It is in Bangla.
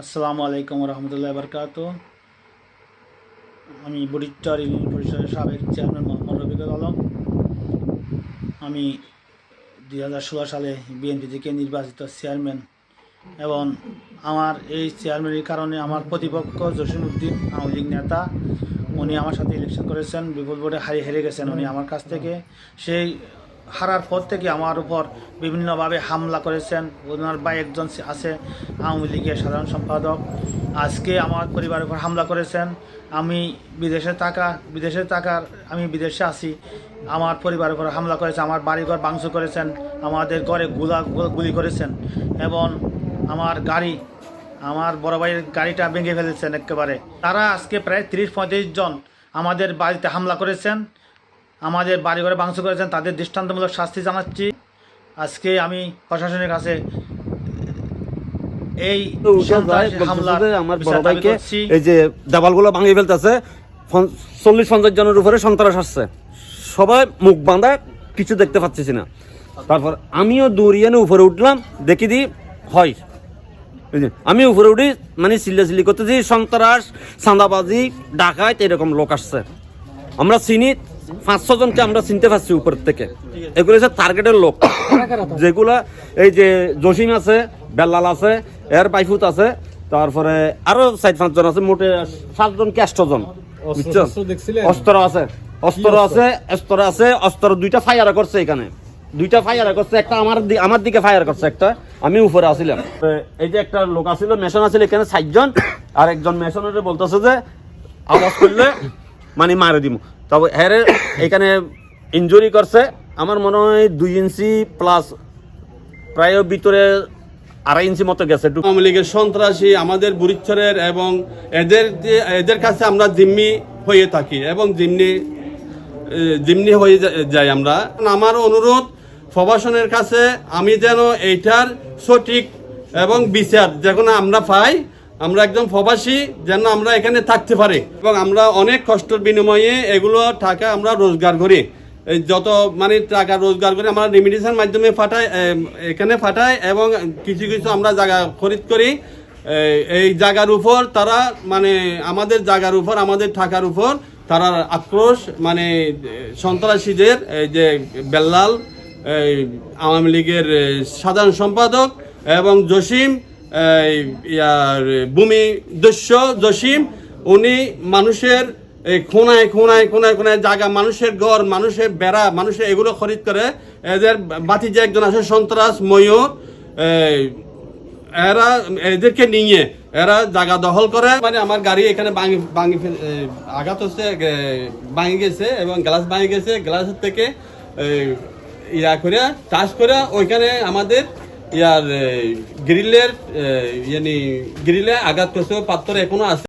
আসসালামু আলাইকুম রহমতুল্লাহ বরকাত আমি বুড়িচর ইউনিয়ন পরিষদের সাবেক চেয়ারম্যান মোহাম্মদ রফিকুল আলম। আমি দুই হাজার ষোলো সালে বিএনপি থেকে নির্বাচিত চেয়ারম্যান এবং আমার এই চেয়ারম্যানের কারণে আমার প্রতিপক্ষ জসিম উদ্দিন, আওয়ামী লীগ নেতা, উনি আমার সাথে ইলেকশন করেছেন। বিপুল ভোটে হারিয়ে হেরে গেছেন উনি আমার কাছ থেকে। সেই হারার পর থেকে আমার উপর বিভিন্নভাবে হামলা করেছেন। ওনার ভাই একজন আছে, আওয়ামী লীগের সাধারণ সম্পাদক। আজকে আমার পরিবারের উপর হামলা করেছেন। আমি বিদেশে থাকা, বিদেশে থাকার, আমি বিদেশে আছি। আমার পরিবারের উপর হামলা করেছে আমার বাড়িঘর ভাঙচুর করেছেন, আমাদের ঘরে গুলা গুলি করেছেন এবং আমার গাড়ি, আমার বড় ভাইয়ের গাড়িটা ভেঙে ফেলেছেন একেবারে। তারা আজকে প্রায় তিরিশ পঁয়ত্রিশ জন আমাদের বাড়িতে হামলা করেছেন। আমাদের বাড়ি ঘরে ভাঙচুর করেছেন তাদের দৃষ্টান্তমূলক শাস্তি জানাচ্ছি। আজকে আমি প্রশাসনের কাছে এই আমার বড় ভাইকে এই যে দেওয়ালগুলো ভাঙিয়ে ফেলতেছে চল্লিশ পঞ্চাশ জনের উপরে সন্ত্রাস আসছে। সবাই মুখ বাঁধা কিছু দেখতে পাচ্ছিস না। তারপর আমিও দৌড়িয়ে উপরে উঠলাম দেখি দি হয়। আমি উপরে উঠি মানে চিল্লাচিল্লি করতেছি সন্ত্রাস চাঁদাবাজি ডাকাত এরকম লোক আসছে। আমরা চিনি পাঁচ ছ জনকে আমরা চিনতে পারছি উপর থেকে। এগুলো হচ্ছে টার্গেটের লোক। যেগুলা এই যে জসিম আছে বেল্লাল আছে এর বাইফুত আছে তারপরে আরও চার পাঁচজন আছে মোটে সাতজন কি আষ্টজন অস্ত্র আছে অস্ত্র আছে অস্ত্র? আছে অস্ত্র দুইটা ফায়ার করছে এখানে। দুইটা ফায়ার করছে একটা আমার আমার দিকে ফায়ার করছে একটা। আমি উপরে আসিলাম। এই যে একটা লোক আছিল মেশন আছিল এখানে ষাটজন আর একজন মেশনের বলতেছে যে আওয়াজ করলে মানে মারে দিব তবে হ্যারে এখানে ইনজুরি করছে। আমার মনে হয় দুই ইঞ্চি প্লাস প্রায় ভিতরে আড়াই ইঞ্চি মতো গেছে। আওয়ামী লীগের সন্ত্রাসী, আমাদের বুড়িচ্ছরের এবং এদের এদের কাছে আমরা জিম্মি হয়ে থাকি এবং জিম্মি জিম্মি হয়ে যাই আমরা। আমার অনুরোধ, প্রবাসনের কাছে আমি যেন এইটার সঠিক এবং বিচার যখন আমরা পাই আমরা একদম প্রবাসী, যেন আমরা এখানে থাকতে পারি। এবং আমরা অনেক কষ্টের বিনিময়ে এগুলো টাকা আমরা রোজগার করি। যত মানে টাকা রোজগার করে আমরা রেমিডিশন মাধ্যমে ফাটাই এখানে ফাটাই এবং কিছু কিছু আমরা জায়গা খরিদ করি। এই- জায়গার উপর তারা মানে আমাদের জায়গার উপর, আমাদের টাকার উপর তারা আক্রোশ মানে সন্ত্রাসীদের, এই যে বেল্লাল আওয়ামী লীগের সাধারণ সম্পাদক এবং জসিম ভূমি দস্য, জসিম, উনি মানুষের, এই কোনায় কোনায় কোনায় কোনায় জায়গা মানুষের ঘর, মানুষের বেড়া, মানুষের এগুলো খরিদ করে এদের বাতি যে একজন আছে, সন্ত্রাস, ময়ূর এরা এদেরকে নিয়ে এরা জায়গা দখল করে। মানে আমার গাড়ি এখানে ভাঙি ভাঙি আঘাত হচ্ছে ভাঙি গেছে এবং গ্লাস ভাঙি গেছে। গ্লাসের থেকে ইয়া করে চাষ করে ওইখানে আমাদের ইয়ার গ্রিলের ইয়ানি গ্রিলে আঘাত করছে পাত্র এখনও আছে।